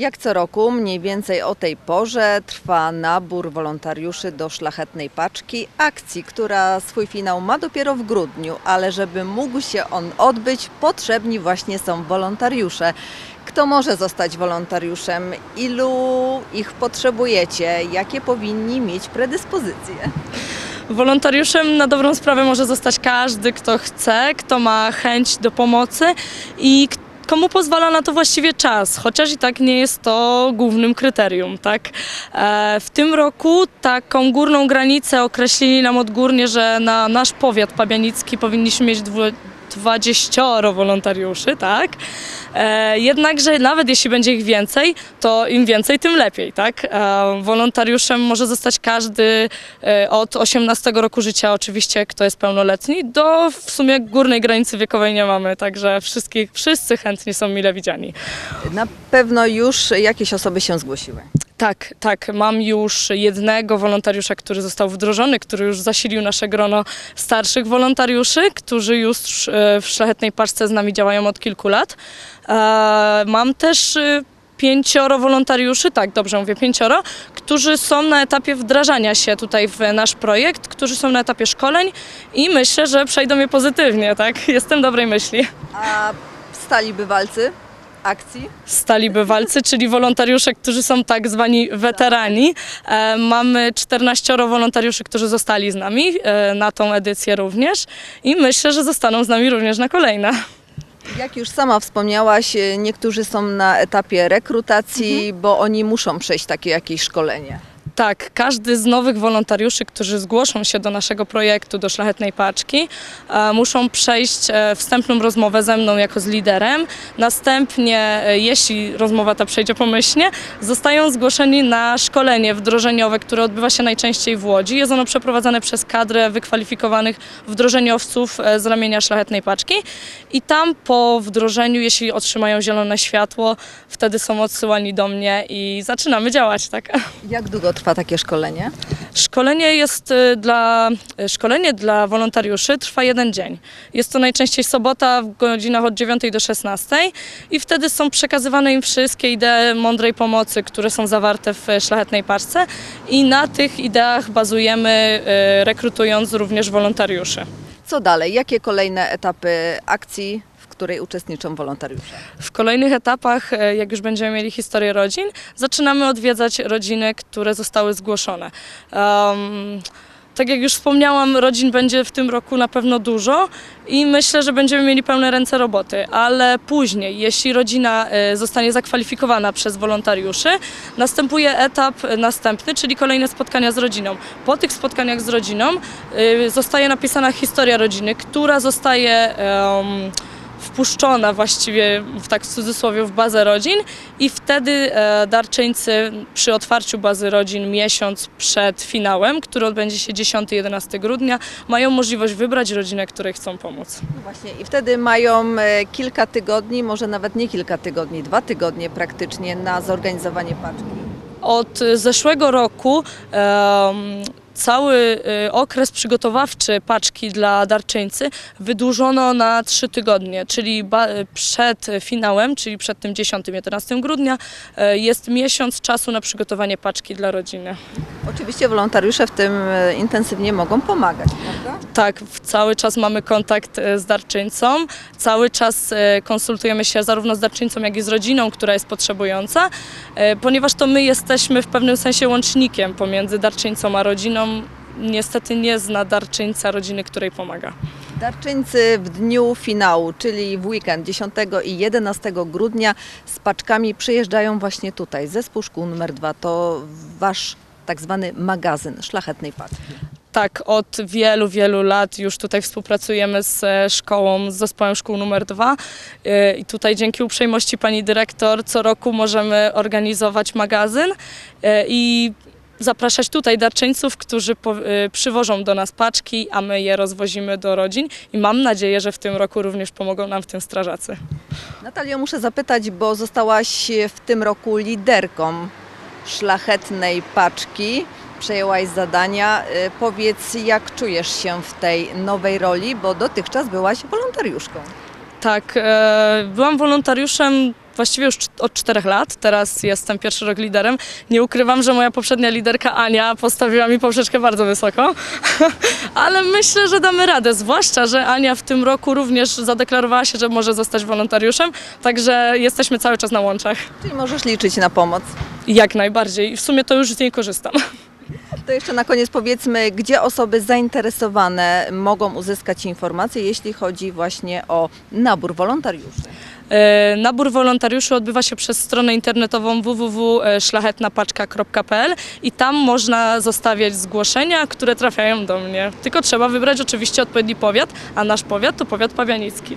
Jak co roku, mniej więcej o tej porze, trwa nabór wolontariuszy do szlachetnej paczki, akcji, która swój finał ma dopiero w grudniu, ale żeby mógł się on odbyć, potrzebni właśnie są wolontariusze. Kto może zostać wolontariuszem? Ilu ich potrzebujecie? Jakie powinni mieć predyspozycje? Wolontariuszem na dobrą sprawę może zostać każdy, kto chce, kto ma chęć do pomocy i k- komu pozwala na to właściwie czas, chociaż i tak nie jest to głównym kryterium, tak? E, w tym roku taką górną granicę określili nam odgórnie, że na nasz powiat pabianicki powinniśmy mieć 20 wolontariuszy, tak? E, jednakże nawet jeśli będzie ich więcej, to im więcej, tym lepiej, tak? E, wolontariuszem może zostać każdy e, od 18 roku życia, oczywiście, kto jest pełnoletni, do w sumie górnej granicy wiekowej nie mamy, także wszystkich, wszyscy chętni są mile widziani. Na pewno już jakieś osoby się zgłosiły. Tak, tak. Mam już jednego wolontariusza, który został wdrożony, który już zasilił nasze grono starszych wolontariuszy, którzy już e, w Szlachetnej Paczce z nami działają od kilku lat. E, Mam też e, pięcioro wolontariuszy, tak, dobrze mówię, pięcioro, którzy są na etapie wdrażania się tutaj w nasz projekt, którzy są na etapie szkoleń i myślę, że przejdą je pozytywnie, tak? Jestem dobrej myśli. A stali bywalcy akcji? stali bywalcy, czyli wolontariusze, którzy są tak zwani weterani. E, mamy 14 wolontariuszy, którzy zostali z nami e, na tą edycję również i myślę, że zostaną z nami również na kolejne. Jak już sama wspomniałaś, e, niektórzy są na etapie rekrutacji, bo oni muszą przejść takie jakieś szkolenie. Tak, każdy z nowych wolontariuszy, którzy zgłoszą się do naszego projektu, do Szlachetnej Paczki, e, muszą przejść e, wstępną rozmowę ze mną jako z liderem. Następnie, e, jeśli rozmowa ta przejdzie pomyślnie, zostają zgłoszeni na szkolenie wdrożeniowe, które odbywa się najczęściej w Łodzi. Jest ono przeprowadzane przez kadrę wykwalifikowanych wdrożeniowców z ramienia Szlachetnej Paczki i tam po wdrożeniu, jeśli otrzymają zielone światło, wtedy są odsyłani do mnie i zaczynamy działać, tak? Jak długo trwa takie szkolenie? Szkolenie jest y, dla, y, szkolenie dla wolontariuszy trwa jeden dzień. Jest to najczęściej sobota w godzinach od 9 do 16 i wtedy są przekazywane im wszystkie idee mądrej pomocy, które są zawarte w y, Szlachetnej Paczce i na tych ideach bazujemy, rekrutując również wolontariuszy. Co dalej? Jakie kolejne etapy akcji, w której uczestniczą wolontariusze? W kolejnych etapach, e, jak już będziemy mieli historię rodzin, zaczynamy odwiedzać rodziny, które zostały zgłoszone. Um, tak jak już wspomniałam, rodzin będzie w tym roku na pewno dużo i myślę, że będziemy mieli pełne ręce roboty, ale później, jeśli rodzina e, zostanie zakwalifikowana przez wolontariuszy, następuje etap następny, czyli kolejne spotkania z rodziną. Po tych spotkaniach z rodziną e, zostaje napisana historia rodziny, która zostaje em, wpuszczona właściwie w tak w cudzysłowie w bazę rodzin i wtedy e, darczyńcy przy otwarciu bazy rodzin miesiąc przed finałem, który odbędzie się 10-11 grudnia, mają możliwość wybrać rodzinę, której chcą pomóc. No właśnie, i wtedy mają e, kilka tygodni, może nawet nie kilka tygodni, dwa tygodnie praktycznie na zorganizowanie paczki. Od zeszłego roku em, cały e, okres przygotowawczy paczki dla darczyńcy wydłużono na trzy tygodnie, czyli przed finałem, czyli przed tym 10-11 grudnia e, jest miesiąc czasu na przygotowanie paczki dla rodziny. Oczywiście wolontariusze w tym e, intensywnie mogą pomagać, prawda? Tak, cały czas mamy kontakt e, z darczyńcą, cały czas e, konsultujemy się zarówno z darczyńcą, jak i z rodziną, która jest potrzebująca, ponieważ to my jesteśmy w pewnym sensie łącznikiem pomiędzy darczyńcą a rodziną. Niestety nie zna darczyńca rodziny, której pomaga. Darczyńcy w dniu finału, czyli w weekend 10 i 11 grudnia z paczkami przyjeżdżają właśnie tutaj. Zespół szkół numer 2 to wasz tak zwany magazyn szlachetnej paczki. Tak, od wielu, wielu lat już tutaj współpracujemy z e, szkołą, z zespołem szkół numer dwa E, i tutaj dzięki uprzejmości pani dyrektor co roku możemy organizować magazyn e, i zapraszać tutaj darczyńców, którzy po, przywożą do nas paczki, a my je rozwozimy do rodzin i mam nadzieję, że w tym roku również pomogą nam w tym strażacy. Natalio, muszę zapytać, bo zostałaś w tym roku liderką szlachetnej paczki. Przejęłaś zadania. Y, Powiedz, jak czujesz się w tej nowej roli, bo dotychczas byłaś wolontariuszką. Tak, e, byłam wolontariuszem właściwie już od czterech lat. Teraz jestem pierwszy rok liderem. Nie ukrywam, że moja poprzednia liderka Ania postawiła mi poprzeczkę bardzo wysoko, ale myślę, że damy radę. Zwłaszcza, że Ania w tym roku również zadeklarowała się, że może zostać wolontariuszem, także jesteśmy cały czas na łączach. Czyli możesz liczyć na pomoc. Jak najbardziej. I w sumie to już z niej korzystam. To jeszcze na koniec powiedzmy, gdzie osoby zainteresowane mogą uzyskać informacje, jeśli chodzi właśnie o nabór wolontariuszy. E, Nabór wolontariuszy odbywa się przez stronę internetową www.szlachetnapaczka.pl i tam można zostawiać zgłoszenia, które trafiają do mnie. Tylko trzeba wybrać oczywiście odpowiedni powiat, a nasz powiat to powiat pawianicki.